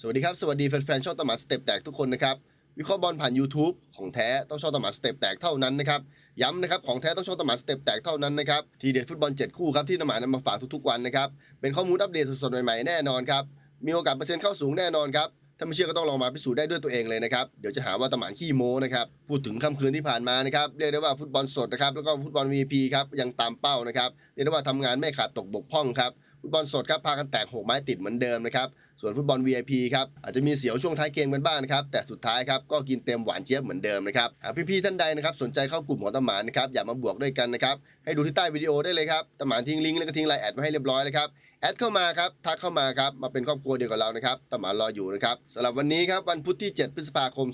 สวัสดีครับ สวัสดีแฟนๆช่องตำหมาสเต็ปแตกทุกคนนะครับ วิเคราะห์บอลผ่าน YouTube ของแท้ต้องช่องตำหมาสเต็ปแตกเท่านั้นนะครับ ย้ำนะครับของแท้ต้องช่องตำหมาสเต็ปแตกเท่านั้นนะครับ ทีเด็ดฟุตบอล 7 คู่ครับที่ตำหมานำมาฝากทุกๆวันนะครับ เป็นข้อมูลอัปเดตสดๆใหม่ๆแน่นอนครับ มีโอกาสเปอร์เซ็นต์เข้าสูงแน่นอนครับ ถ้าไม่เชื่อก็ต้องลองมาพิสูจน์ได้ด้วยตัวเองเลยนะครับ เดี๋ยวจะหาว่าตำหมานขี้โม้นะครับ พูดถึงค่ำคืนที่ผ่านมานะครับ เรียกได้ว่าฟุตบอลสดนะครับ แล้วก็ฟุตบอล VIP ครับยังตามเป้านะครับ เรียกได้ว่าทำงานไม่ขาดตกบกพร่องครับฟุตบอลสดครับพากันแตกหกไม้ติดเหมือนเดิมนะครับส่วนฟุตบอล VIP ครับอาจจะมีเสียวช่วงท้ายเกมกันบ้างนะครับแต่สุดท้ายครับก็กินเต็มหวานเจี๊ยบเหมือนเดิมนะครับหากพี่ๆท่านใดนะครับสนใจเข้ากลุ่มของตำหมานนะครับอยากมาบวกด้วยกันนะครับให้ดูที่ใต้วิดีโอได้เลยครับตำหมานทิ้งลิงก์แล้วก็ทิ้งไลน์แอดไว้ให้เรียบร้อยเลยครับแอดเข้ามาครับทักเข้ามาครับมาเป็นครอบครัวเดียวกับเรานะครับตำหมานรออยู่นะครับสำหรับวันนี้ครับวันพุธที่ 7 พฤษภาคม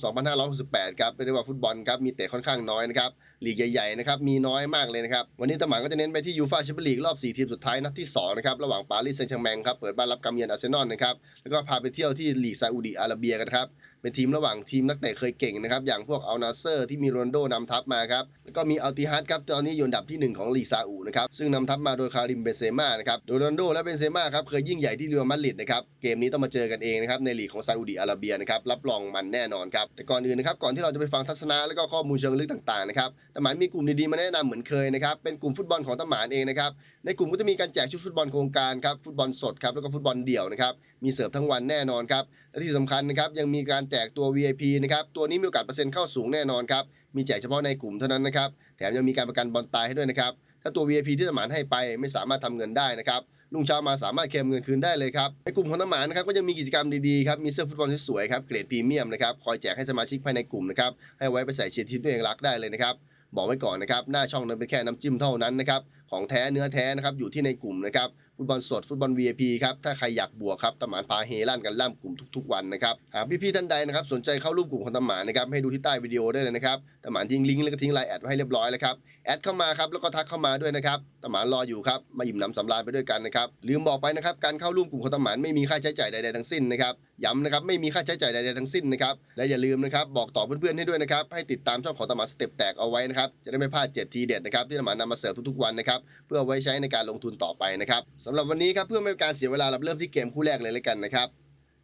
2568ครับเรียกว่าฟุตบอลครับมีเตะค่อนข้างน้อยนะครับลีกใหญ่ๆนะครับมีน้อยมากเลยนะครับวันนี้ตำหมานก็จะเน้นไปที่ยูฟ่าแชมเปี้ยนลีกรอบ 4 ทีมสุดท้ายนัดที่2นะครับระหว่างปารีสแซงต์แชงแมงครับเปิดบ้านรับการเยือนอาร์เซนอลนะครับแล้วก็พาไปเที่ยวที่ลีกซาอุดิอาระเบียกันครับ เป็นทีมระหว่างทีมนักเตะเคยเก่งนะครับ อย่างพวกอัลนาเซอร์ที่มีโรนโดนำทัพมาครับ แล้วก็มีอัลติฮัดครับตอนนี้อยู่อันดับที่ 1 ของลีซาอุนะครับ ซึ่งนำทัพมาโดยคาริมเบนเซม่านะครับ โดยโรนโดและเบนเซม่าครับเคยยิ่งใหญ่ที่เรอัลมาดริดนะครับ เกมนี้ต้องมาเจอกันเองนะครับในลีกของซาอุดิอาระเบียนะครับ รับรองมันแน่นอนครับ แต่ก่อนอื่นนะครับ ก่อนที่เราจะไปฟังทัศนะและก็ข้อมูลเชิงลึกต่างๆนะครับตำหมานมีกลุ่มดีๆมาแนะนำเหมือนเคยนะครับ เป็นกลุ่มฟุตบอลของตำหมานเองนะครับ ในกลุ่มก็จะมีการแจกชุดฟุตบอลโครงการครับ ฟุตบอลสดครับ แล้วก็ฟุตบอลเดี่ยวนะครับ มีเสิร์ฟทั้งวันแน่นอนครับ และที่สำคัญนะครับยังมีการแจกตัว VIP นะครับตัวนี้มีโอกาสเปอร์เซ็นต์เข้าสูงแน่นอนครับมีแจกเฉพาะในกลุ่มเท่านั้นนะครับแถมยังมีการประกันบอลตายให้ด้วยนะครับถ้าตัว VIP ที่ตำหมานให้ไปไม่สามารถทำเงินได้นะครับลุงเช้ามาสามารถเคลมเงินคืนได้เลยครับในกลุ่มของตำหมานนะครับก็ยังมีกิจกรรมดีๆครับมีเสื้อฟุตบอลสวยๆครับเกรดพรีเมียมนะครับคอยแจกให้สมาชิกภายในกลุ่มนะครับให้ไว้ไปใส่เชียร์ทีมตัวเองรักได้เลยนะครับบอกไว้ก่อนนะครับหน้าช่องนั้นเป็นแค่น้ำจิ้มเท่านั้นนะครับ ของแท้เนื้อแท้นะครับอยู่ที่ในกลุ่มนะครับฟุตบอลสดฟุตบอล VIP ครับถ้าใครอยากบวกครับตำหมานพาเฮลั่นกันล่ำกลุ่มทุกๆวันนะครับหากพี่ๆท่านใดนะครับสนใจเข้าร่วมกลุ่มของตำหมานนะครับให้ดูที่ใต้วิดีโอได้เลยนะครับตำหมานทิ้งลิงก์แล้วก็ทิ้งไลน์แอดไว้ให้เรียบร้อยแล้วครับแอดเข้ามาครับแล้วก็ทักเข้ามาด้วยนะครับตำหมานรออยู่ครับมาอิ่มหนำสำราญไปด้วยกันนะครับลืมบอกไปนะครับการเข้าร่วมกลุ่มของตำหมานไม่มีค่าใช้จ่ายใดๆทั้งสิ้นนะครับย้ำนะครับไม่มีค่าใช้จ่ายใดๆทั้งสิ้นนะครับและอย่าลืมนะครับบอกต่อเพื่อนๆให้ด้วยนะครับให้ติดตามช่องของตำหมานสเต็ปแตกเอาไว้นะครับจะได้ไม่พลาด7ทีเด็ดนะครับที่ตำหมานนำมาเสิร์ฟทุกๆวันนะครับเพื่อไว้ใช้ในการลงทุนต่อไปนะครับสำหรับวันนี้ครับเพื่อไม่ให้การเสียเวลาเราเริ่มที่เกมคู่แรกเลยเลยกันนะครับ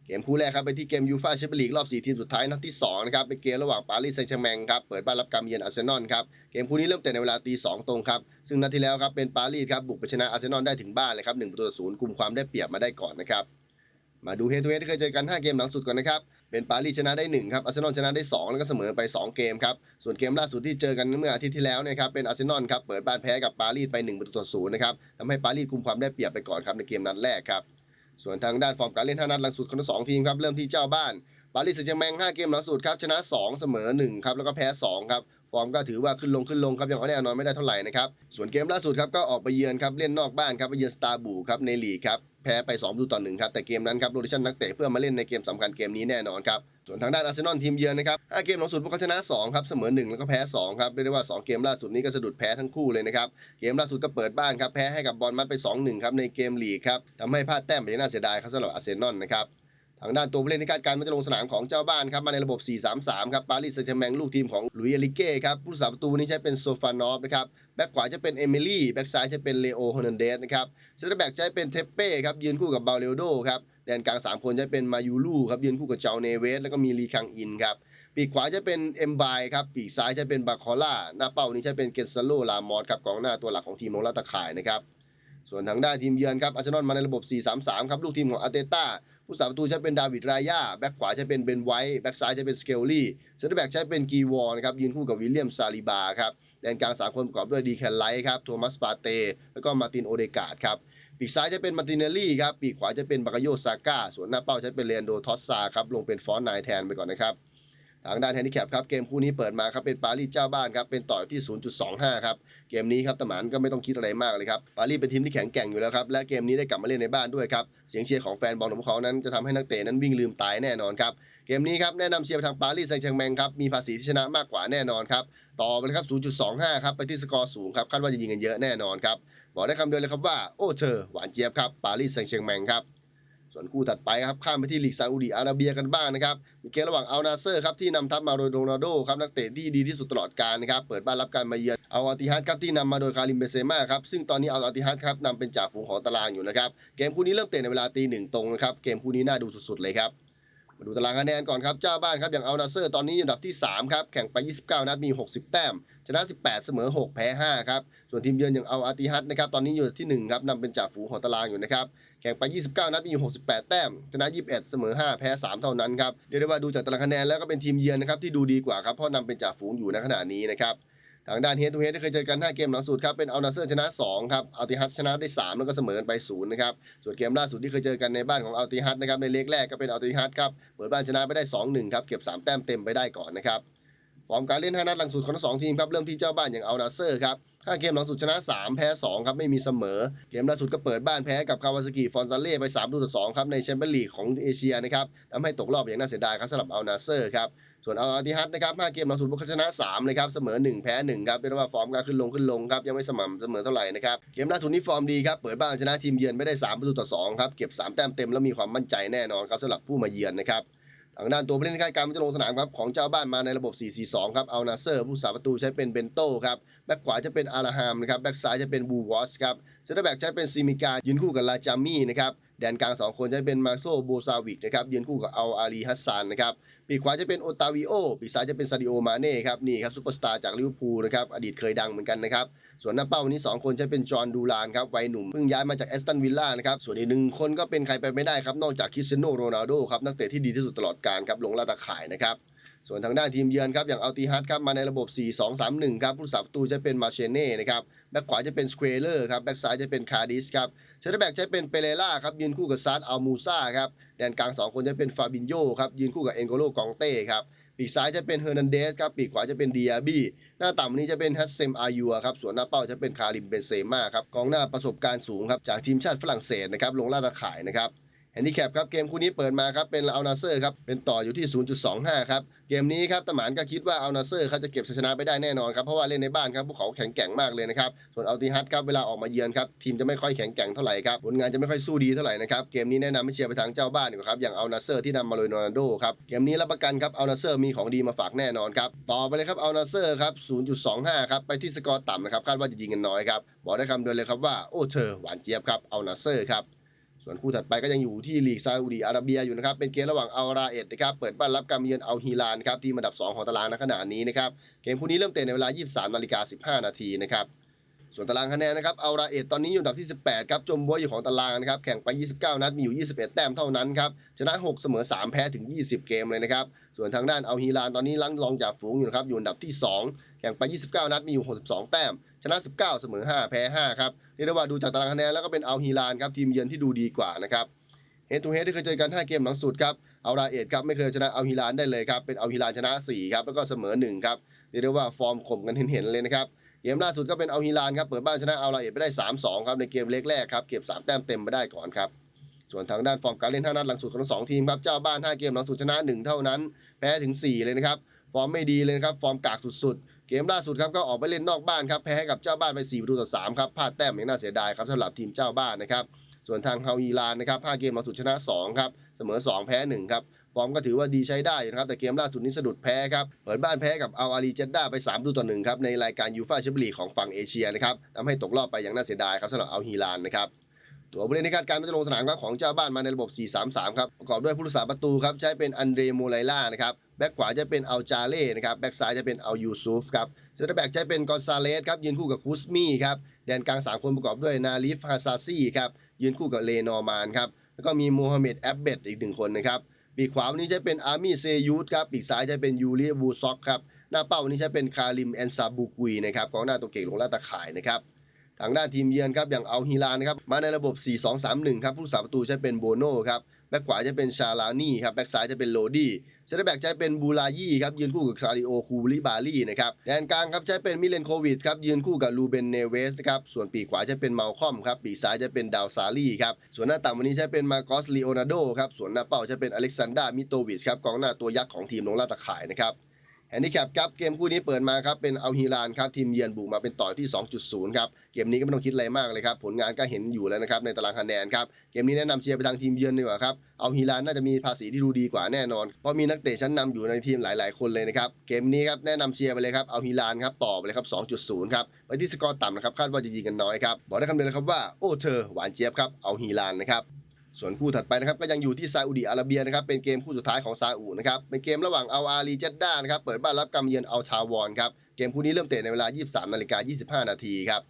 เกมคู่แรกครับไปที่เกมยูฟ่าแชมเปี้ยนลีกรอบ 4 ทีมสุดท้ายนัดที่2นะครับเป็นเกมระหว่างปารีสแซงต์แชร์แมงครับเปิดบ้านรับการเยือนอาร์เซนอลครับเกมคู่นี้เริ่มเตะในเวลาตีสองตรงครับซึ่งนัดที่แล้วครับเป็นปารีสครับบุกไปชนะอาร์เซนอลได้ถึงบ้านเลยครับหนึ่งประตูต่อศูนย์กลุ่มความได้เปรียบมาได้ก่อนนะครับ มาดูเฮดทูเฮดที่เคยเจอกัน 5 เกมหลังสุดก่อนนะครับ เป็นปารีสชนะได้ 1 ครับอาร์เซนอลชนะได้ 2 แล้วก็เสมอไป 2 เกมครับ ส่วนเกมล่าสุดที่เจอกันเมื่ออาทิตย์ที่แล้วเนะครับ เป็นอาร์เซนอลครับ เปิดบ้านแพ้กับปารีสไป1ประตูต่อศูนย์นะครับทำให้ปารีสกุมความได้เปรียบไปก่อนครับในเกมนัดแรกครับ ส่วนทางด้านฟอร์มการเล่น 5 นัดหลังสุดของทั้งสองทีมครับ เริ่มที่เจ้าบ้าน ปารีสแซงต์แชร์แมง5เกมหลังสุดครับ ชนะ 2 เสมอ 1 ครับ แล้วก็แพ้ 2 ครับ ฟอร์มก็ถือว่าขึ้นลงขึ้นลงครับยังเอาแน่นอนไม่ได้เท่าไหร่นะครับส่วนเกมล่าสุดครับก็ออกไปเยือนครับเล่นนอกบ้านครับไปเยือนสตาร์บูครับในลีกครับแพ้ไป2ประตูต่อ1ครับแต่เกมนั้นครับโรดิชันนักเตะเพื่อมาเล่นในเกมสำคัญเกมนี้แน่นอนครับส่วนทางด้านอาร์เซนอลทีมเยือนนะครับ5เกมหลังสุดพวกเขาชนะ2ครับเสมอ 1 แล้วก็แพ้2ครับเรียกได้ว่า 2 เกมล่าสุดนี้ก็สะดุดแพ้ทั้งคู่เลยนะครับเกมล่าสุดก็เปิดบ้านครับแพ้ให้กับบอลมัดไป 2-1 ครับในเกมลีกครับทำให้พลาดแต้มไปน่าเสียดายครับสำหรับอาร์เซนอลนะครับ ทางด้านตัวผู้เล่นที่คาดการณ์ว่าจะลงสนามของเจ้าบ้านครับมาในระบบ 4-3-3 ครับปารีสแซงต์แชแมงลูกทีมของลุยเอลิเก้ครับผู้รักษาประตูนี้ใช้เป็นโซฟานอฟนะครับแบ็คขวาจะเป็นเอมิลี่แบ็คซ้ายจะเป็นเลโอโฮนันเดสนะครับเซนเตอร์แบ็กจะเป็นเทปเป้ครับยืนคู่กับบาเลโดครับแดนกลาง 3 คนจะเป็นมายูลูครับยืนคู่กับเจ้าเนเวสแล้วก็มีลีคังอินครับปีกขวาจะเป็นเอ็มบายครับปีกซ้ายจะเป็นบาคอล่าหน้าเป้านี้จะเป็นเกนซาโลลามอสครับกองหน้าตัวหลักของทีมของลาตาข่ายนะครับส่วนทางด้านทีมเยือนครับอาร์เซนอลมาในระบบ 4-3-3 ครับลูกทีมของอาร์เตต้าผู้สาประตูใช้เป็นดาวิดรายาแบ็กขวาจะเป็นเบนไวท์แบ็กซ้ายจะเป็นสเกลลี่เซนเตอร์แบ็กใช้เป็นกีวอนครับยืนคู่กับวิลเลียมซาลิบาครับแดนกลางสามคนประกอบด้วยดีแคนไลท์ครับโทมัสปาเตแล้วก็มาตินโอเดกาดครับปีกซ้ายจะเป็นมาตินเนลลี่ครับปีกขวาจะเป็นบากาโยซาก้าส่วนหน้าเป้าใช้เป็นเลนโดทอสซาครับลงเป็นฟอนต์นายแทนไปก่อนนะครับ ทางด้านแฮนดิแคปครับเกมคู่นี้เปิดมาครับเป็นปารีสเจ้าบ้านครับเป็นต่อที่ 0.25 ครับเกมนี้ครับตะหมานก็ไม่ต้องคิดอะไรมากเลยครับปารีสเป็นทีมที่แข็งแกร่งอยู่แล้วครับและเกมนี้ได้กลับมาเล่นในบ้านด้วยครับเสียงเชียร์ของแฟนบอลของพวกเขานั้นจะทำให้นักเตะนั้นวิ่งลืมตายแน่นอนครับเกมนี้ครับแนะนำเชียร์ทางปารีสแซงต์แชร์แมงครับมีภาษีที่ชนะมากกว่าแน่นอนครับต่อไปครับ 0.25 ครับไปที่สกอร์สูงครับคาดว่าจะยิงกันเยอะแน่นอนครับบอกได้คำเดียวเลยครับว่าโอ้เธอหวานเจี๊ยบครับปารีสแซงต์แชร์แมงครับ ส่วนคู่ถัดไปครับข้ามไปที่ลีกซาอุดีอาระเบียกันบ้างนะครับมีเกมระหว่างอัลนาเซอร์ครับที่นำทัพมาโดยโรนัลโดครับนักเตะที่ดีที่สุดตลอดกาลนะครับเปิดบ้านรับการมาเยือนเอาอาติฮัดครับที่นำมาโดยคาริมเบเซม่าครับซึ่งตอนนี้เอาอาติฮัดครับนำเป็นจ่าฝูงของตารางอยู่นะครับเกมคู่นี้เริ่มเตะในเวลาตีหนึ่งตรงนะครับเกมคู่นี้น่าดูสุดๆเลยครับ มาดูตารางคะแนนก่อนครับเจ้าบ้านครับอย่างเอัลนาเซอร์ตอนนี้อยู่อันดับที่ 3 ครับ แข่งไป 29 นัดมี 60 แต้ม ชนะ 18 เสมอ 6 แพ้ 5 ครับ ส่วนทีมเยือนอย่างเอัลอาติฮัดนะครับตอนนี้อยู่ที่ 1 ครับนำเป็นจ่าฝูงของตารางอยู่นะครับ แข่งไป 29 นัดมี 68 แต้ม ชนะ 21 เสมอ 5 แพ้ 3 เท่านั้นครับเรียกได้ว่าดูจากตารางคะแนนแล้วก็เป็นทีมเยือนนะครับที่ดูดีกว่าครับเพราะนำเป็นจ่าฝูงอยู่ในขณะนี้นะครับ ทางด้านเฮดทูเฮดที่เคยเจอกัน 5 เกมหลังสุดครับเป็นอัลนาเซอร์ชนะ 2 ครับอัลติฮัตชนะได้ 3 แล้วก็เสมอกันไป 0 นะครับ ส่วนเกมล่าสุดที่เคยเจอกันในบ้านของอัลติฮัตนะครับในเล็กแรกก็เป็นอัลติฮัตครับเปิดบ้านชนะไปได้ 2-1 ครับเก็บ 3 แต้มเต็มไปได้ก่อนนะครับ ฟอร์มการเล่น5นัดหลังสุดของทั้งสองทีมครับเริ่มที่เจ้าบ้านอย่างอัลนาเซอร์ครับ5เกมหลังสุดชนะ 3 แพ้ 2 ครับ ไม่มีเสมอ เกมล่าสุดก็เปิดบ้านแพ้กับคาวาซากิฟอนซาเล่ไป3ต่อ2ครับในแชมเปี้ยนลีกของเอเชียนะครับทำให้ตกรอบอย่างน่าเสียดายครับสำหรับอัลนาเซอร์ครับส่วนอัลอาติฮัดนะครับ5เกมหลังสุดบุกเขาชนะ3เลยครับเสมอ 1 แพ้ 1 ครับเรียกได้ว่าฟอร์มการขึ้นลงขึ้นลงครับยังไม่สม่ำเสมอเท่าไหร่นะครับเกมล่าสุดนี้ฟอร์มดีครับเปิดบ้านชนะทีมเยือนไม่ได้3ประตูต่อ2ครับเก็บ3แต้มเต็มแล้วมีความมั่นใจแน่นอนครับสำหรับผู้มาเยือนนะครับ ทางด้านตัวผู้เล่นคาดการณ์จะลงสนามครับของเจ้าบ้านมาในระบบ 4-4-2 ครับ เอานาเซอร์ผู้สาประตูใช้เป็นเบนโต้ครับ แบ็กขวาจะเป็นอาราฮามนะครับ แบ็กซ้ายจะเป็นบูวอสครับ เซนเตอร์แบ็กใช้เป็นซิมิกายืนคู่กับลาจามี่นะครับ แดนกลาง 2 คนจะเป็นมาโซโบซาวิกนะครับยืนคู่กับอัลอาลีฮัสซานนะครับปีกขวาจะเป็นโอตาวิโอปีกซ้ายจะเป็นซาดิโอมาเน่ครับนี่ครับซูเปอร์สตาร์จากลิเวอร์พูลนะครับอดีตเคยดังเหมือนกันนะครับส่วนหน้าเป้าวันนี้ 2 คนจะเป็นจอห์นดูรานครับวัยหนุ่มเพิ่งย้ายมาจากแอสตันวิลล่านะครับส่วนอีกหนึ่งคนก็เป็นใครไปไม่ได้ครับนอกจากคริสเตียโนโรนัลโดครับนักเตะที่ดีที่สุดตลอดกาลครับลงลาตาข่ายนะครับ ส่วนทางด้านทีมเยือนครับอย่างอัลติฮัดครับมาในระบบ 4-2-3-1 ครับผู้สับตูจะเป็นมาเชเน่นะครับแบ็กขวาจะเป็นสควเลอร์ครับแบ็กซ้ายจะเป็นคาร์ดิสครับเซนเตอร์แบ็กจะเป็นเปเรล่าครับยืนคู่กับซาร์ดอัลมูซาครับแดนกลาง 2 คนจะเป็นฟาบินโยครับยืนคู่กับเอ็นโกโลกองเต้ครับปีกซ้ายจะเป็นเฮอร์นันเดสครับปีกขวาจะเป็นเดิอาบี้หน้าต่ำนี้จะเป็นฮัสเซมอายูครับส่วนหน้าเป้าจะเป็นคาริมเบนเซม่าครับกองหน้าประสบการณ์สูงครับจากทีมชาติฝรั่งเศสนะครับลงล่าตาข่ายนะครับ แฮนดิแคปครับเกมคู่นี้เปิดมาครับเป็นเอัลนาเซอร์ครับเป็นต่ออยู่ที่ 0.25 ครับเกมนี้ครับตะหมานก็คิดว่าเอัลนาเซอร์เขาจะเก็บชัยชนะไปได้แน่นอนครับเพราะว่าเล่นในบ้านครับพวกเขาแข็งแกร่งมากเลยนะครับส่วนอัลติฮัดครับเวลาออกมาเยือนครับทีมจะไม่ค่อยแข็งแกร่งเท่าไหร่ครับผลงานจะไม่ค่อยสู้ดีเท่าไหร่นะครับเกมนี้แนะนำให้เชียร์ไปทางเจ้าบ้านดีกว่าครับอย่างเอัลนาเซอร์ที่นำมาโดยโรนัลโดครับเกมนี้รับประกันครับเอัลนาเซอร์มีของดีมาฝากแน่นอนครับต่อไปเลยครับอัลนาเซอร์ครับ 0.25 ครับไปที่สกอร์ต่ำนะครับคาดว่าจะยิงกันน้อยครับบอกได้คำเดียวเลยครับว่าโอ้เธอหวานเจี๊ยบครับอัลนาเซอร์ครับ ส่วนคู่ถัดไปก็ยังอยู่ที่ลีกซาอุดีอาระเบียอยู่นะครับเป็นเกมระหว่างอัลราเอ็ดนะครับเปิดบ้านรับการมเยือนอัลฮิลานครับที่อันดับ 2 ของตารางในขณะนี้นะครับเกมคู่นี้เริ่มเตะในเวลา 23นาฬิกา15นาทีนะครับ ส่วนตารางคะแนนนะครับอัลราเอ็ดตอนนี้อยู่อันดับที่ 18 ครับจมบวยอยู่ของตารางนะครับ แข่งไป 29 นัด มีอยู่ 21 แต้มเท่านั้นครับ ชนะ 6 เสมอ 3 แพ้ถึง 20 เกมเลยนะครับ ส่วนทางด้านอัลฮิลานตอนนี้ลังรองจากฝูงอยู่นะครับ อยู่อันดับที่ 2 แข่งไป 29 นัด มีอยู่ 62 แต้ม ชนะ 19 เสมอ 5 แพ้ 5 ครับ เรียกได้ว่าดูจากตารางคะแนนแล้วก็เป็นอัลฮิลานครับทีมเยือนที่ดูดีกว่านะครับเฮดทูเฮดที่เคยเจอกัน 5 เกมหลังสุดครับ เอาราเอ็ดครับไม่เคยชนะเอาฮิลานได้เลยครับ เป็นเอาฮิลานชนะ 4 ครับ แล้วก็เสมอ 1 ครับ เรียกได้ว่าฟอร์มข่มกันเห็นๆเลยนะครับ เกมล่าสุดก็เป็นเอาฮิลานครับเปิดบ้านชนะเอาลาเอ็ดไปได้ 3-2 ครับในเกมเล็กแรกครับเก็บ 3 แต้มเต็มไปได้ก่อนครับส่วนทางด้านฟอร์มการเล่น 5 นัดหลังสุดของสองทีมครับเจ้าบ้าน 5 เกมหลังสุดชนะ 1 เท่านั้น แพ้ถึง 4 เลยนะครับ ฟอร์มไม่ดีเลยนะครับ ฟอร์มกากสุดๆ เกมล่าสุดครับก็ออกไปเล่นนอกบ้านครับแพ้ให้กับเจ้าบ้านไป4ประตูต่อ3ครับพลาดแต้มอย่างน่าเสียดายครับสำหรับทีมเจ้าบ้านนะครับ ส่วนทางเฮาอีลานนะครับ5เกมหลังสุดชนะ2ครับเสมอ 2 แพ้ 1 ครับฟอร์มก็ถือว่าดีใช้ได้นะครับแต่เกมล่าสุดนี้สะดุดแพ้ครับเปิดบ้านแพ้กับอัลอาลีเจดด้าไป3ประตูต่อ1ครับในรายการยูฟ่าแชมเปี้ยนลีกของฝั่งเอเชียนะครับทำให้ตกรอบไปอย่างน่าเสียดายครับสำหรับอัลฮีลานนะครับตัวผู้เล่นที่คาดการจะลงสนามครับของเจ้าบ้านมาในระบบ 4-3-3 ครับประกอบด้วยผู้รักษาประตูครับใช้เป็นอันเดรโมไลล่านะครับ แบ็กขวาจะเป็นอัลจาเล่นะครับแบ็กซ้ายจะเป็นอัลยูซูฟครับเซนเตอร์แบ็กใช้เป็นกอนซาเลสครับยืนคู่กับคุสมี่ครับแดนกลาง 3 คนประกอบด้วยนาลิฟฮาซาซี่ครับยืนคู่กับเลนอร์มานครับแล้วก็มีโมฮัมเหม็ดแอบเบดอีกหนึ่งคนนะครับปีกขวาวันนี้ใช้เป็นอาร์มี่เซยูตครับปีกซ้ายใช้เป็นยูริบูซอกครับหน้าเป้าวันนี้ใช้เป็นคาริมแอนซาบูกุยนะครับกองหน้าตัวเก่งลงล่าตะข่ายนะครับ ทางด้านทีมเยือนครับอย่างเอัลฮิลานนะครับมาในระบบ 4-2-3-1 ครับผู้สาประตูใช้เป็นโบโน่ครับแบ็กขวาจะเป็นชาลานี่ครับแบ็กซ้ายจะเป็นโลดี้เซนเตอร์แบ็กใช้เป็นบูลายี่ครับยืนคู่กับซาริโอคูลิบาลีนะครับแดนกลางครับใช้เป็นมิเลนโควิดครับยืนคู่กับลูเบนเนเวสครับส่วนปีกขวาจะเป็นเมาคอมครับปีกซ้ายจะเป็นดาวซาลีครับส่วนหน้าต่ำวันนี้ใช้เป็นมาโกสลีโอนาโดครับส่วนหน้าเป้าจะเป็นอเล็กซานดรามิโตวิชครับกองหน้าตัวยักษ์ของทีมลงล่าตะข่ายนะครับ แฮนดิแคปครับเกมคู่นี้เปิดมาครับเป็นเอัลฮิลานครับทีมเยือนบุกมาเป็นต่อที่ 2.0 ครับเกมนี้ก็ไม่ต้องคิดอะไรมากเลยครับผลงานก็เห็นอยู่แล้วนะครับในตารางคะแนนครับเกมนี้แนะนำเชียร์ไปทางทีมเยือนดีกว่าครับเอัลฮิลานน่าจะมีภาษีที่ดูดีกว่าแน่นอนเพราะมีนักเตะชั้นนำอยู่ในทีมหลาย ๆ คนเลยนะครับเกมนี้ครับแนะนำเชียร์ไปเลยครับเอัลฮิลานครับต่อไปเลยครับ 2.0 ครับไปที่สกอร์ต่ำนะครับคาดว่าจะยิงกันน้อยครับบอกได้คำเดียวเลยครับว่าโอ้เธอหวานเจี๊ยบครับเอัลฮิลานนะครับ ส่วนคู่ถัดไปนะครับก็ยังอยู่ที่ซาอุดิอาระเบียนะครับเป็นเกมคู่สุดท้ายของซาอุนะครับเป็นเกมระหว่างอัลอาลีเจดด้านะครับเปิดบ้านรับการมเยือนอัลชาวอนครับเกมคู่นี้เริ่มเตะในเวลา 23นาฬิกา25 นาทีครับ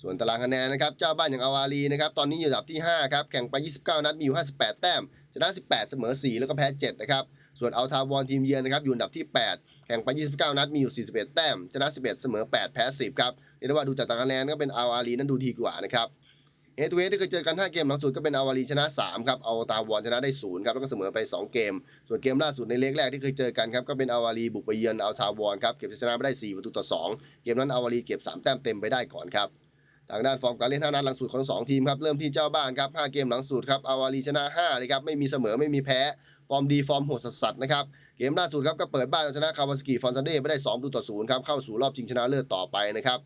ส่วนตารางคะแนนนะครับเจ้าบ้านอย่างอัลอาลีนะครับตอนนี้อยู่อันดับที่5ครับแข่งไป 29 นัดมีอยู่ 58 แต้มชนะ 18 เสมอ 4 แล้วก็แพ้ 7 นะครับส่วนอัลทาวอนทีมเยือนนะครับอยู่อันดับที่ 8 แข่งไป 29 นัดมีอยู่ 41 แต้มชนะ 11 เสมอ 8 แพ้ 10 ครับเรียกได้ว่าดูจากตารางคะแนนก็เป็นอัลอาลีนั้นดูดีกว่านะครับ เฮดทูเฮดที่เคยเจอกัน 5 เกมหลังสุดก็เป็นอาวารีชนะ 3 ครับ เอาตาวอนชนะได้0ครับ แล้วก็เสมอไป 2 เกม ส่วนเกมล่าสุดในเล็กแรกที่เคยเจอกันครับ ก็เป็นอาวารีบุกไปเยือนเอาทาวอนครับ เก็บชนะไปได้ 4 ประตูต่อ 2 เกมนั้นอาวารีเก็บ 3 แต้มเต็มไปได้ก่อนครับทางด้านฟอร์มการเล่น5นัดหลังสุดของ 2 ทีมครับ เริ่มที่เจ้าบ้านครับ 5 เกมหลังสุดครับอาวารีชนะ 5 เลยครับ ไม่มีเสมอไม่มีแพ้ ฟอร์มดีฟอร์มโหดสัสๆนะครับ เกมล่าสุดครับก็เปิดบ้านเอาชนะคาวาสกิฟอนซันเดไปได้2ประตูต่อ0ครับเข้าสู่รอบชิงชนะเลิศต่อไปนะครับ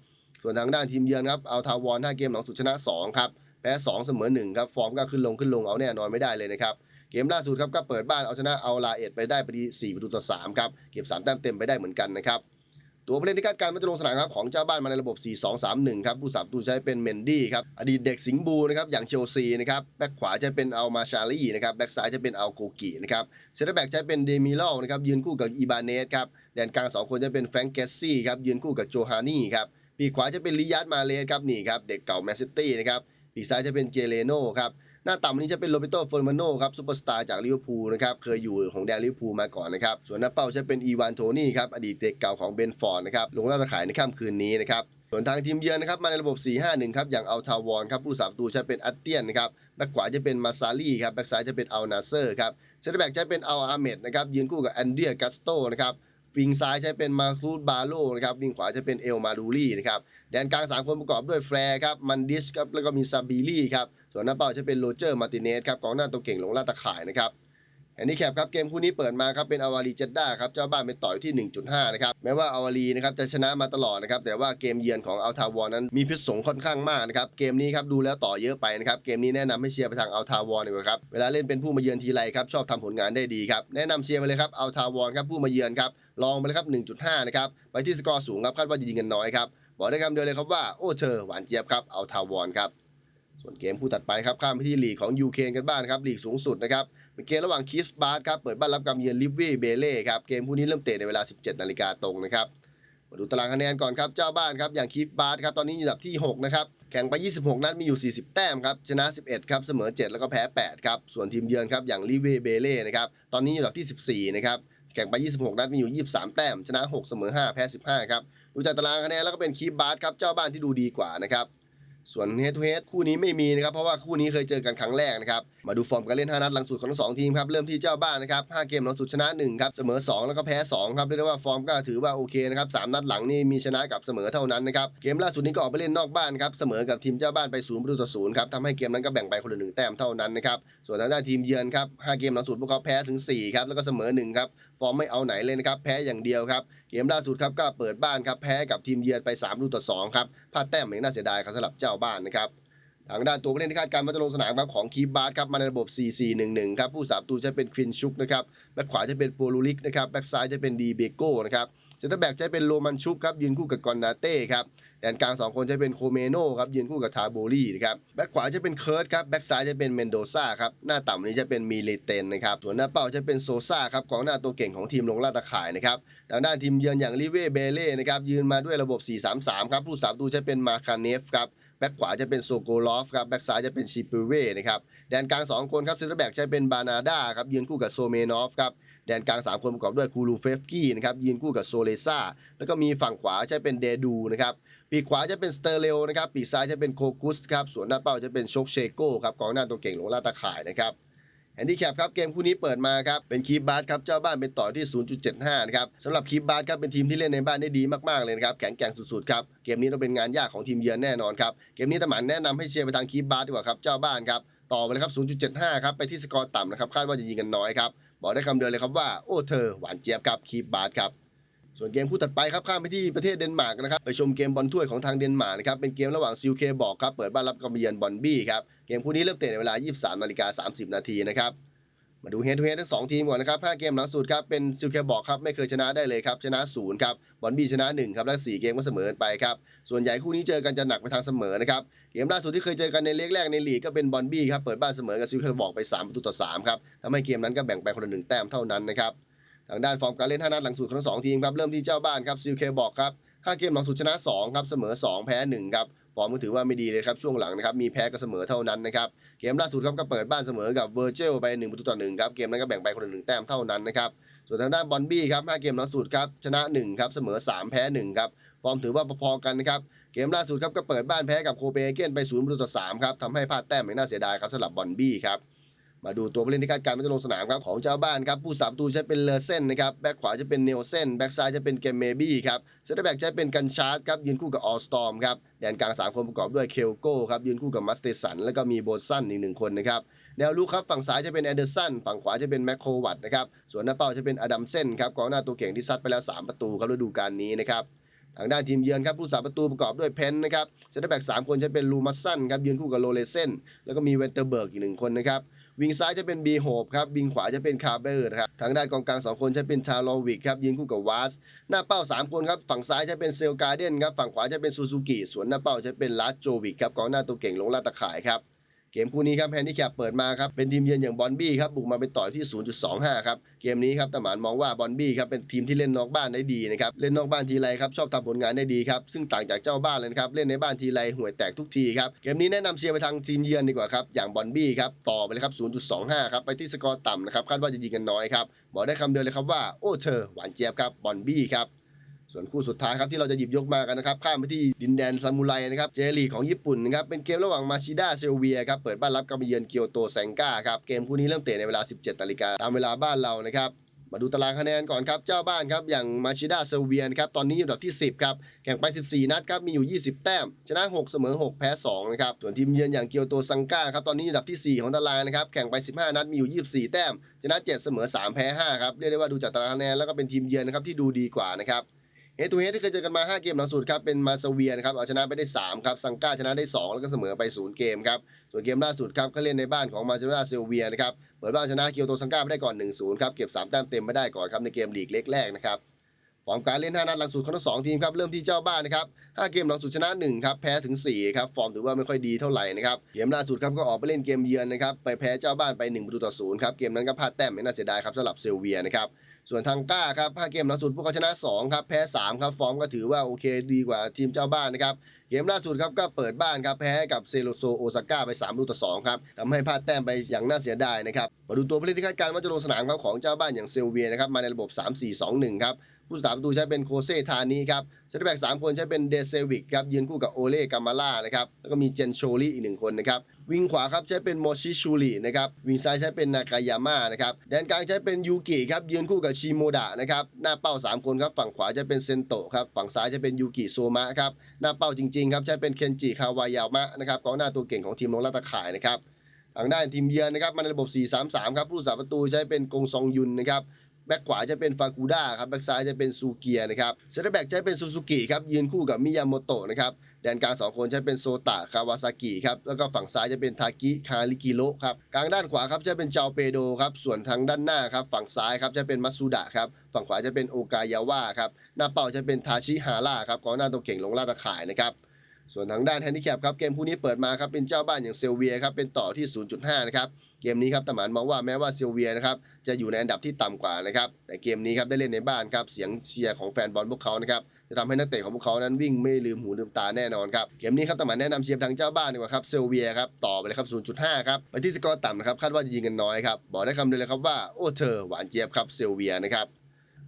ส่วนทางด้านทีมเยือนครับเอาทาวอน5เกมหลังสุดชนะ2ครับ แพ้2เสมอ1ครับฟอร์มก็ขึ้นลงขึ้นลงเอาแน่นอนไม่ได้เลยนะครับเกมล่าสุดครับก็เปิดบ้านเอาชนะเอาลาเอ็ดไปได้ไปดี4ประตูต่อ3ครับเก็บ3แต้มเต็มไปได้เหมือนกันนะครับตัวผู้เล่นที่คาดการณ์ว่าจะลงสนามครับของเจ้าบ้านมาในระบบ 4-2-3-1 ครับผู้สาประตูใช้เป็นเมนดี้ครับอดีตเด็กสิงห์บูนะครับอย่างเชลซีนะครับแบ็คขวาจะเป็นเอามาชาลีนะครับแบ็คซ้ายจะเป็นเอาโกกินะครับเซนเตอร์แบ็กจะเป็นเดมิลลนะครับยืนคู่กับอีบาเนสครับแดนกลางสองคนจะเป็นแฟรงก์เกสซี่ครับยืนคู่กับโจฮานี่ครับปีขวาจะเป็นลิยัตมาเลสครับนี่ครับเด็กเก่าแมนซิตี้นะครับ ปีกซ้ายจะเป็นเกเรโน่ครับหน้าต่ำนี้จะเป็นโรเบโตเฟอร์มาโนครับซูเปอร์สตาร์จากลิเวอร์พูลนะครับเคยอยู่ของแดนลิเวอร์พูลมาก่อนนะครับส่วนหน้าเป้าจะเป็นอีวานโทนี่ครับอดีตเด็กเก่าของเบนฟอร์ดนะครับลงล่าตะขายในค่ำคืนนี้นะครับส่วนทางทีมเยือนนะครับมาในระบบ 4-5-1 ครับอย่างอัลทาวอนครับผู้สาประตูจะเป็นอัตเตียนนะครับแบ็คขวาจะเป็นมาซาลีครับแบ็คซ้ายจะเป็นอัลนาเซอร์ครับเซนเตอร์แบ็กจะเป็นอัลอาเมดนะครับยืนคู่กับแอนเดรียกัสโตนะครับ วิงซ้ายจะเป็นมาครูดบาโลนะครับวิงขวาจะเป็นเอลมาดูรี่นะครับแดนกลาง 3 คนประกอบด้วยแฟร์ครับมันดิสครับแล้วก็มีซาบีลี่ครับส่วนหน้าเป้าจะเป็นโรเจอร์มาร์ติเนสครับกองหน้าตัวเก่งลงลาตะข่ายนะครับ แอนดี้แคปครับเกมคู่นี้เปิดมาครับเป็นอาวารีเจดด้าครับเจ้าบ้านเป็นต่อยที่ 1.5 นะครับแม้ว่าอาวารีนะครับจะชนะมาตลอดนะครับแต่ว่าเกมเยือนของอัลทาวอนนั้นมีพิษสงค่อนข้างมากนะครับเกมนี้ครับดูแล้วต่อเยอะไปนะครับเกมนี้แนะนำให้เชียร์ไปทางอัลทาวอนดีกว่าครับเวลาเล่นเป็นผู้มาเยือนทีไรครับชอบทำผลงานได้ดีครับแนะนำเชียร์ไปเลยครับอัลทาวอนครับผู้มาเยือนครับลองไปเลยครับ 1.5 นะครับไปที่สกอร์สูงครับคาดว่าจะยิงกันน้อยครับบอกได้คำเดียวเลยครับว่าโอ้เธอหวานเจี๊ยบครับเอาทาวอนครับส่วนเกมคู่ถัดไปครับข้ามไปที่ลีกของยูเครนกันบ้างครับลีกสูงสุดนะครับ เป็นเกมระหว่างคิสบาร์ครับ เปิดบ้านรับการเยือนลิฟวี่เบเล่ครับ เกมคู่นี้เริ่มเตะในเวลา 17 นาฬิกาตรงนะครับ มาดูตารางคะแนนก่อนครับ เจ้าบ้านครับ อย่างคิสบาร์ครับ ตอนนี้อยู่อันดับที่ 6 นะครับ แข่งไป 26 นัด มีอยู่ 40 แต้มครับ ชนะ 11 ครับ เสมอ 7 แล้วก็แพ้ 8 ครับ ส่วนทีมเยือนครับ อย่างลิเวเบเล่นะครับ ตอนนี้อยู่อันดับที่ 14 นะครับ แข่งไป 26 นัด มีอยู่ 23 แต้ม ชนะ 6 เสมอ 5 แพ้ 15 ครับ ดูจากตารางคะแนนแล้วก็เป็นคีบบาร์ครับ เจ้าบ้านที่ดูดีกว่านะครับ ส่วน head to head คู่นี้ไม่มีนะครับเพราะว่าคู่นี้เคยเจอกันครั้งแรกนะครับมาดูฟอร์มการเล่น 5 นัดหลังสุดของทั้งสองทีมครับเริ่มที่เจ้าบ้านนะครับ5เกมหลังสุดชนะ1ครับเสมอ 2 แล้วก็แพ้ 2 ครับเรียกได้ว่าฟอร์มก็ถือว่าโอเคนะครับ3นัดหลังนี่มีชนะกับเสมอเท่านั้นนะครับเกมล่าสุดนี้ก็ออกไปเล่นนอกบ้านครับเสมอกับทีมเจ้าบ้านไป0ประตูต่อ0ครับทำให้เกมนั้นก็แบ่งไปคนละหนึ่งแต้มเท่านั้นนะครับส่วนทางด้านทีมเยือนครับ5เกมหลังสุดพวกเขาแพ้ถึง4ครับแล้วก็เสมอ1ครับฟอร์มไม่เอาไหนเลยนะครับแพ้อย่างเดียวครับเกมล่าสุดครับก็เปิดบ้านครับแพ้กับทีมเยือนไป3ประตูต่อ2ครับพลาดแต้มอย่างน่าเสียดายครับสำหรับเจ้าบ้านนะครับทางด้านตัวผู้เล่นที่คาดการณ์ว่าจะลงสนามครับของคีบาร์ครับมาในระบบ 4-4-1-1 ครับ ผู้สาประตูจะเป็นควินชุกนะครับแบ็คขวาจะเป็นโปลูลิกนะครับแบ็คซ้ายจะเป็นดีเบโก้นะครับเซนเตอร์แบ็กจะเป็นโรมันชุกครับยืนคู่กับกอนนาเต้ครับแดนกลาง 2 คนจะเป็นโคเมโนครับยืนคู่กับทาโบลี่นะครับแบ็คขวาจะเป็นเคิร์ตครับแบ็คซ้ายจะเป็นเมนโดซ่าครับหน้าต่ำนี้จะเป็นมีเลเตนนะครับส่วนหน้าเป้าจะเป็นโซซ่าครับกองหน้าตัวเก่งของทีมลงลาดตะข่ายนะครับทางด้านทีมเยือนอย่างลิเวเบเล่นะครับยืนมาด้วยระบบ 4-3-3 ครับผู้สาประตูจะเป็นมาคาเนฟครับ บ็กขวาจะเป็นโซโกลอฟครับแบ็กซ้ายจะเป็นชิปเปเว่นะครับแดนกลาง 2 คนครับเซนเตอร์แบ็กจะเป็นบานาด้าครับยืนคู่กับโซเมนอฟครับแดนกลาง 3 คนประกอบด้วยคูลูเฟฟกี้นะครับยืนคู่กับโซเลซ่าแล้วก็มีฝั่งขวาจะเป็นเดดูนะครับปีกขวาจะเป็นสเตอร์เลลนะครับปีกซ้ายจะเป็นโคกุสครับส่วนหน้าเป้าจะเป็นโชกเชโก้ครับกองหน้าตัวเก่งลงลาตาข่ายนะครับ แอนดี้แคปครับเกมคู่นี้เปิดมาครับเป็นคีบบาร์ครับเจ้าบ้านเป็นต่อที่ 0.75 นะครับสำหรับคีบบาร์ครับเป็นทีมที่เล่นในบ้านได้ดีมากๆเลยนะครับแข็งแกร่งสุดๆครับเกมนี้ต้องเป็นงานยากของทีมเยือนแน่นอนครับเกมนี้ตะหมันแนะนำให้เชียร์ไปทางคีบบาร์ดีกว่าครับเจ้าบ้านครับต่อไปเลยครับ 0.75 ครับไปที่สกอร์ต่ำนะครับคาดว่าจะยิงกันน้อยครับบอกได้คำเดียวเลยครับว่าโอ้เธอหวานเจี๊ยบครับคีบบาร์ครับ ส่วนเกมคู่ถัดไปครับข้ามไปที่ประเทศเดนมาร์กนะครับไปชมเกมบอลถ้วยของทางเดนมาร์กนะครับเป็นเกมระหว่างซิลเคบอกครับเปิดบ้านรับกำเยือนบอลบี้ครับเกมคู่นี้เริ่มเตะในเวลา 23นาฬิกา30 นาทีนะครับมาดูเฮดทูเฮดทั้งสองทีมก่อนนะครับ5เกมหลังสุดครับเป็นซิลเคบอกครับไม่เคยชนะได้เลยครับชนะ0ครับบอลบี้ชนะ1ครับและ4เกมก็เสมอไปครับส่วนใหญ่คู่นี้เจอกันจะหนักไปทางเสมอนะครับเกมล่าสุดที่เคยเจอกันในเล็กแรกในลีกก็เป็นบอลบี้ครับเปิดบ้านเสมอกับซิลเคบอกไป3ประตูต่อ3ครับทำให้เกมนั้นก็แบ่งไปคนละหนึ่งแต้มเท่านั้นนะครับ ทางด้านฟอร์มการเล่น 5 นัดหลังสุดของทั้งสองทีมครับเริ่มที่เจ้าบ้านครับซิลเคบอกครับ5เกมหลังสุดชนะ2ครับเสมอ 2 แพ้ 1 ครับฟอร์มก็ถือว่าไม่ดีเลยครับช่วงหลังนะครับมีแพ้กับเสมอเท่านั้นนะครับเกมล่าสุดครับก็เปิดบ้านเสมอกับเวอร์เจลไป1ประตูต่อ1ครับเกมนั้นก็แบ่งไปคนละหนึ่งแต้มเท่านั้นนะครับส่วนทางด้านบอลบี้ครับ5เกมล่าสุดครับชนะ1ครับเสมอ 3 แพ้1ครับฟอร์มถือว่าพอๆกันนะครับเกมล่าสุดครับก็เปิดบ้านแพ้กับโคเปนเฮเกนไป0ประตูต่อ3ครับทำให้พลาดแต้มไม่น่าเสียดายครับสำหรับบอลบี้ครับ มาดูตัวผู้เล่นที่คาดการณ์ว่าจะลงสนามครับของเจ้าบ้านครับผู้สาประตูใช้เป็นเลอเซนนะครับแบ็คขวาจะเป็นเนลเซนแบ็คซ้ายจะเป็นเกมเมบี้ครับเซนเตอร์แบ็กใช้เป็นกันชาร์ดครับยืนคู่กับออสตอมครับแดนกลางสามคนประกอบด้วยเคลโก้ครับยืนคู่กับมัสเตสันแล้วก็มีโบสันอีกหนึ่งคนนะครับแนวลุกครับฝั่งซ้ายจะเป็นแอนเดอร์สันฝั่งขวาจะเป็นแมคโควัตนะครับส่วนหน้าเป้าจะเป็นอดัมเซนครับกองหน้าตัวเก่งที่ซัดไปแล้ว 3 ประตูครับฤดูกาลนี้นะครับทางด้านทีมเยือนครับผู้สาประตูประกอบด้วยเพนนะครับเซนเตอร์แบ็กสามคนจะเป็นลูมัสสันครับยืนคู่กับโลเลเซนแล้วก็มีเวนเตอร์เบิร์กอีกหนึ่งคนนะครับ วิงซ้ายจะเป็นบีโฮปครับวิงขวาจะเป็นคาร์เบอร์ครับทางด้านกองกลางสองคนจะเป็นชาโลวิกครับยืนคู่กับวาสหน้าเป้าสามคนครับฝั่งซ้ายจะเป็นเซลการ์เดนครับฝั่งขวาจะเป็นซูซูกิส่วนหน้าเป้าจะเป็นลาสโจวิกครับกองหน้าตัวเก่งลงลาตะข่ายครับ เกมคู่นี้ครับแฮนดิแคปเปิดมาครับเป็นทีมเยือนอย่างบอลบี้ครับบุกมาเป็นต่อยที่ 0.25 ครับเกมนี้ครับตะหมานมองว่าบอลบี้ครับเป็นทีมที่เล่นนอกบ้านได้ดีนะครับเล่นนอกบ้านทีไรครับชอบทำผลงานได้ดีครับซึ่งต่างจากเจ้าบ้านเลยนะครับเล่นในบ้านทีไรห่วยแตกทุกทีครับเกมนี้แนะนำเชียร์ไปทางทีมเยือนดีกว่าครับอย่างบอลบี้ครับต่อไปเลยครับ 0.25 ครับไปที่สกอร์ต่ำนะครับคาดว่าจะยิงกันน้อยครับบอกได้คำเดียวเลยครับว่าโอ้เธอหวานเจี๊ยบครับบอลบี้ครับ ส่วนคู่สุดท้ายครับที่เราจะหยิบยกมากันนะครับข้ามไปที่ดินแดนซามูไรนะครับเจลีของญี่ปุ่นนะครับเป็นเกมระหว่างมาชิดาเซลเวียครับเปิดบ้านรับกับเยือนเกียวโตแซงกาครับเกมคู่นี้เริ่มเตะในเวลา 17นาฬิกาตามเวลาบ้านเรานะครับมาดูตารางคะแนนก่อนครับ เจ้าบ้านครับ อย่างมาชิดาเซเวียนครับ ตอนนี้อยู่อันดับที่ 10 ครับ แข่งไป 14 นัดครับ มีอยู่ 20 แต้ม ชนะ 6 เสมอ 6 แพ้ 2 นะครับ ส่วนทีมเยือนอย่างเกียวโตซังก้าครับ ตอนนี้อยู่อันดับทีสี่ 4 ของตารางนะครับ แข่งไป 15 นัด มีอยู่ 24 แต้ม ชนะ 7 เสมอ 3 แพ้ 5 ครับ เรียกได้ว่าดูจากตารางคะแนนแล้วก็เป็นทีมเยือนนะครับที่ดูดีกว่านะครับ เฮดทูเฮดที่เคยเจอกันมา 5 เกมหลังสุดครับเป็นมาซาเวียนครับเอาชนะไปได้ 3 ครับซังก้าชนะได้ 2 แล้วก็เสมอไป 0 เกมครับ ส่วนเกมล่าสุดครับก็เล่นในบ้านของมาเซาเซลเวียนะครับเปิดบ้านชนะเกียวโตซังก้าไปได้ก่อน 1-0 ครับเก็บ 3 แต้มเต็มไม่ได้ก่อนครับในเกมลีกเล็กแรกนะครับฟอร์มการเล่น 5 นัดหลังสุดของทั้งสองทีมครับเริ่มที่เจ้าบ้านนะครับ 5 เกมหลังสุดชนะ 1 ครับแพ้ถึง 4 ครับฟอร์มถือว่าไม่ค่อยดีเท่าไหร่นะครับเกมล่าสุดครับก็ออกไปเล่นเกมเยือนนะครับไปแพ้เจ้าบ้านไป1ประตูต่อ0ครับเกมนั้นก็พลาดแต้มไม่น่าเสียดายครับสำหรับเซลเวียนะครับส่วนทางก้าครับ5เกมลังสุดพวกเขาชนะ2ครับแพ้3ครับฟอร์มก็ถือว่าโอเคดีกว่าทีมเจ้าบ้านนะครับเกมล่าสุดครับก็เปิดบ้านครับแพ้กับเซโลโซโอซาก้าไป3ลูกต่อ2ครับทำให้พลาดแต้มไปอย่างน่าเสียดายนะครับมาดูตัวผู้เล่นที่คาดการณ์ว่าจะลงสนามครับของเจ้าบ้านอย่างเซลเวียนะครับมาในระบบ 3-4-2-1 ครับผู้สาประตูใช้เป็นโคเซทานีครับเซนเตอร์แบ็กสามคนใช้เป็นเดเซวิกครับยืนคู่กับโอเล่กามาล่านะครับแล้วก็มีเจนโชลี่อีกหนึ่งคนนะครับ วิงขวาครับใช้เป็นโมชิชูรินะครับวิงซ้ายใช้เป็นนากายาม่านะครับแดนกลางใช้เป็นยูกิครับยืนคู่กับชิโมดะนะครับหน้าเป้าสามคนครับฝั่งขวาจะเป็นเซนโตะครับฝั่งซ้ายจะเป็นยูกิโซมะครับหน้าเป้าจริงๆครับใช้เป็นเคนจิคาวายามะนะครับกองหน้าตัวเก่งของทีมลงลาตะข่ายนะครับทางด้านทีมเยือนนะครับมาในระบบ 4-3-3 ครับผู้สาประตูใช้เป็นกงซองยุนนะครับ แบ็คขวาจะเป็นฟากูด้าครับแบ็คซ้ายจะเป็นซูเกียนะครับเซนเตอร์แบ็กใช้เป็นซูซูกิครับยืนคู่กับมิยาโมโตะนะครับแดนกลางสองคนใช้เป็นโซตะคาวาซากิครับแล้วก็ฝั่งซ้ายจะเป็นทากิคาริกิโรครับกลางด้านขวาครับจะเป็นเจาเปโดครับส่วนทางด้านหน้าครับฝั่งซ้ายครับจะเป็นมัตสุดะครับฝั่งขวาจะเป็นโอกายาวะครับหน้าเป้าจะเป็นทาชิฮาร่าครับกองหน้าตัวเก่งลงลาดตะข่ายนะครับ ส่วนทางด้านแฮนดิแคปครับเกมคู่นี้เปิดมาครับเป็นเจ้าบ้านอย่างเซลเวียครับเป็นต่อที่ 0.5 นะครับเกมนี้ครับตะหมานมองว่าแม้ว่าเซลเวียนะครับจะอยู่ในอันดับที่ต่ำกว่านะครับแต่เกมนี้ครับได้เล่นในบ้านครับเสียงเชียร์ของแฟนบอลพวกเขานะครับจะทำให้นักเตะของพวกเขานั้นวิ่งไม่ลืมหูลืมตาแน่นอนครับเกมนี้ครับตะหมานแนะนำเชียร์ทางเจ้าบ้านดีกว่าครับเซลเวียครับต่อไปเลยครับ 0.5 ครับไปที่สกอร์ต่ำนะครับคาดว่าจะยิงกันน้อยครับบอกได้คำเดียวเลยครับว่าโอ้เธอหวานเจี๊ยบครับเซลเวียนะครับ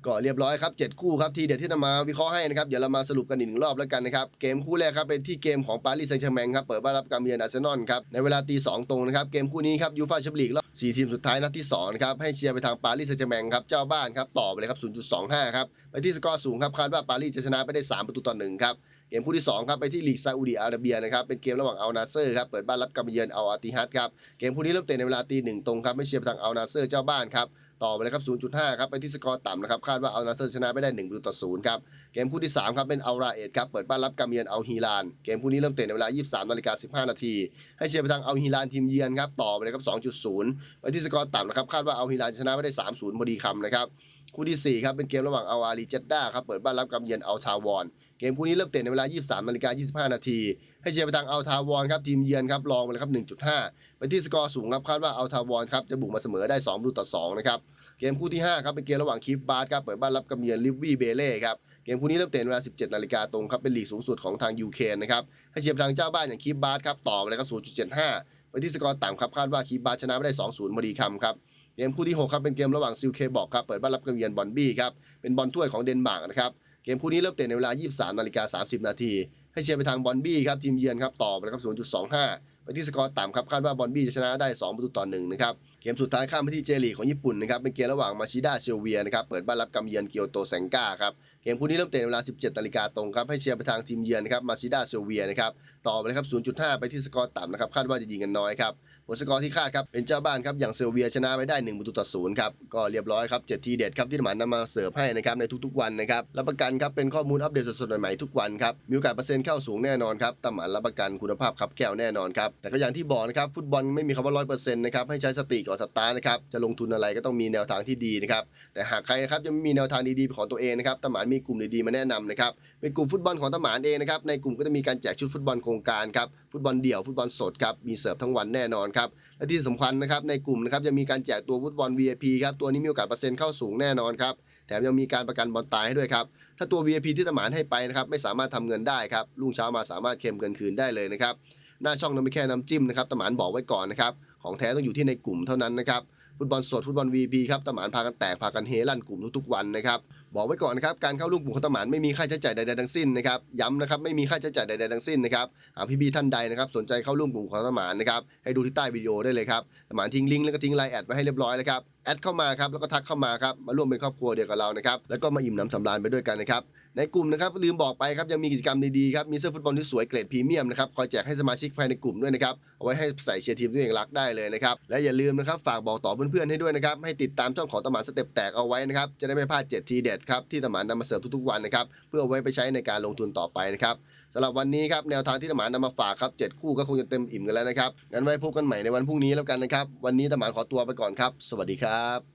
ก็เรียบร้อยครับ7คู่ครับทีเด็ดที่นำมาวิเคราะห์ให้นะครับเดี๋ยวเรามาสรุปกันอีกหนึ่งรอบแล้วกันนะครับเกมคู่แรกครับเป็นที่เกมของปารีสแซงต์แชร์แมงครับเปิดบ้านรับการเยือนอาร์เซนอลครับในเวลาตีสองตรงนะครับเกมคู่นี้ครับยูฟ่าแชมเปี้ยนลีกรอบสี่ทีมสุดท้ายนัดที่2นะครับให้เชียร์ไปทางปารีสแซงต์แชร์แมงครับเจ้าบ้านครับต่อไปเลยครับ0.25ครับไปที่สกอร์สูงครับคาดว่าปารีสจะชนะไปได้ 3 ประตูต่อหนึ่งครับ เกมคู่ที่2ครับไปที่ลีกซาอุดิอาระเบียนะครับเป็นเกมระหว่างอัลนาเซอร์ครับเปิดบ้านรับการเยือนอัลอาติฮัดครับเกมคู่นี้เริ่มเตะในเวลาตีหนึ่งตรงครับไม่เชียร์ทางอัลนาเซอร์เจ้าบ้านครับต่อไปเลยครับ 0.5 ครับ ไปที่สกอร์ต่ำนะครับ คาดว่าเอานาเซอร์ชนะไปได้1ประตูต่อ0ครับ เกมคู่ที่ 3 ครับ เป็นอัลราเอดครับ เปิดบ้านรับกาเมียนเอาฮีราน เกมคู่นี้เริ่มเตะในเวลา 23นาฬิกา15 นาที ให้เชียร์ไปทางเอาฮีรานทีมเยือนครับ ต่อไปเลยครับ 2.0 ไปที่สกอร์ต่ำนะครับ คาดว่าเอาฮีรานชนะไปได้ 3-0พอดีคำนะครับ คู่ที่ 4 ครับ เป็นเกมระหว่างเอาอาลีเจดด้าครับ เปิดบ้านรับกาเมียนเอาทาวอน เกมคู่นี้เริ่มเตะในเวลา 23นาฬิกา25 นาที ให้เชียร์ไปทางเอาทาวอนครับทีมเยือนครับรองไปเลยครับ 1.5ไปที่สกอร์สูงครับคาดว่าเอาทาวอนครับจะบุกมาเสมอได้2ประตูต่อ2นะครับเกมคู่ที่5ครับเป็นเกมระหว่างคีฟบาร์ครับเปิดบ้านรับกำเยือนลิฟวี่เบเล่ครับเกมคู่นี้เริ่มเตะเวลา 17 นาฬิกาตรงครับเป็นลีกสูงสุดของทางยูเครนนะครับให้เชียร์ทางเจ้าบ้านอย่างคีฟบาร์ครับต่อไปเลยครับ 0.75ไปที่สกอร์ต่ำครับคาดว่าคีฟบาร์ชนะไม่ได้ 2-0พอดีคำครับเกมคู่ที่ 6 ครับ เป็นเกมระหว่างซิลเคบอกครับ เปิดบ้านรับกำเยือนบอลบี้ครับ เป็นบอลถ้วยของเดนมาร์กนะครับ เกมคู่นี้เริ่มเตะในเวลา 23 นาฬิกา 30 นาที ให้เชียร์ไปทางบอลบี้ครับ ทีมเยือนครับต่อไปครับ 0.25 ไปที่สกอร์ต่ำครับ คาดว่าบอลบี้จะชนะได้ 2 ประตูต่อ1นะครับ เกมสุดท้ายข้ามไปที่เจลีของญี่ปุ่นนะครับ เป็นเกมระหว่างมาชิดาเชลเวียนะครับ เปิดบ้านรับกำเยือนเกียวโตแซงกาครับ เกมคู่นี้เริ่มเตะในเวลา 17 นาฬิกาตรงครับ ให้เชียร์ไปทางทีมเยือนนะครับ มาชิดาเชลเวียนะครับ ต่อไปครับ 0.5 ไปที่สกอร์ต่ำนะครับ คาดว่าจะยิงกันน้อยครับ ผลสกอร์ที่คาดครับเป็นเจ้าบ้านครับอย่างเซลเวียชนะไปได้1ประตูต่อศูนย์ครับก็เรียบร้อยครับ7ทีเด็ดครับที่หมานนำมาเสิร์ฟให้นะครับในทุกๆวันนะครับรับประกันครับเป็นข้อมูลอัปเดตสดๆใหม่ๆทุกวันครับมีโอกาสเปอร์เซ็นต์เข้าสูงแน่นอนครับตำหมันรับประกันคุณภาพครับแก้วแน่นอนครับแต่ก็อย่างที่บอกนะครับฟุตบอลไม่มีคำว่าร้อยเปอร์เซ็นต์นะครับให้ใช้สติก่อนสตาร์นะครับจะลงทุนอะไรก็ต้องมีแนวทางที่ดีนะครับแต่หากใครนะครับยังไม่มีแนวทางดีๆของตัวเองนะครับตำหมันมีกลุ่มดีๆมาแนะนำนะครับเป็นกลุ่มฟุตบอลของตำหมานเองนะครับในกลุ่มก็จะมีการแจกชุดฟุตบอลโครงการครับฟุตบอลเดี่ยวฟุตบอลสดครับมีเสิร์ฟทั้งวันแน่นอนครับและที่สำคัญนะครับในกลุ่มนะครับยังมีการแจกตัวฟุตบอล VIP ครับตัวนี้มีโอกาสเปอร์เซ็นต์เข้าสูงแน่นอนครับแถมยังมีการประกันบอลตายให้ด้วยครับถ้าตัว VIP ที่ตำหมานให้ไปนะครับไม่สามารถทำเงินได้ครับรุ่งเช้ามาสามารถเคลมเงินคืนได้เลยนะครับหน้าช่องนั้นไม่แค่น้ำจิ้มนะครับตำหมานบอกไว้ก่อนนะครับของแท้ต้องอยู่ที่ในกลุ่มเท่านั้นนะครับฟุตบอลสดฟุตบอล VP ครับตำหมานพากันแตกพากันเฮลั่นกลุ่มทุกๆวันนะครับ บอกไว้ก่อนนะครับการเข้าร่วมกลุ่มของตหมานไม่มีค่าใช้จ่ายใดๆทั้งสิ้นนะครับย้ำนะครับไม่มีค่าใช้จ่ายใดๆทั้งสิ้นนะครับหากพี่บีท่านใดนะครับสนใจเข้าร่วมกลุ่มของตหมานนะครับให้ดูที่ใต้วิดีโอได้เลยครับตหมานทิ้งลิงก์แล้วก็ทิ้งไลน์แอดไว้ให้เรียบร้อยแล้วครับแอดเข้ามาครับแล้วก็ทักเข้ามาครับมาร่วมเป็นครอบครัวเดียวกับเรานะครับแล้วก็มาอิ่มน้ำสำราญไปด้วยกันนะครับ ในกลุ่มนะครับลืมบอกไปครับยังมีกิจกรรมดีๆครับมีเสื้อฟุตบอลที่สวยเกรดพรีเมียมนะครับคอยแจกให้สมาชิกภายในกลุ่มด้วยนะครับเอาไว้ให้ใส่เชียร์ทีมที่ตัวเองรักได้เลยนะครับและอย่าลืมนะครับฝากบอกต่อเพื่อนๆให้ด้วยนะครับให้ติดตามช่องของตะหมานสเต็ปแตกเอาไว้นะครับจะได้ไม่พลาด7ทีเด็ดครับที่ตะหมานนำมาเสิร์ฟทุกๆวันนะครับเพื่อเอาไว้ไปใช้ในการลงทุนต่อไปนะครับสำหรับวันนี้ครับแนวทางที่ตะหมานนำมาฝากครับ7คู่ก็คงจะเต็มอิ่มกันแล้วนะครับงั้นไว้พบกันใหม่ในวันพรุ่งนี้แล้วกันนะครับวันนี้ตะหมานขอตัวไปก่อนครับ สวัสดีครับ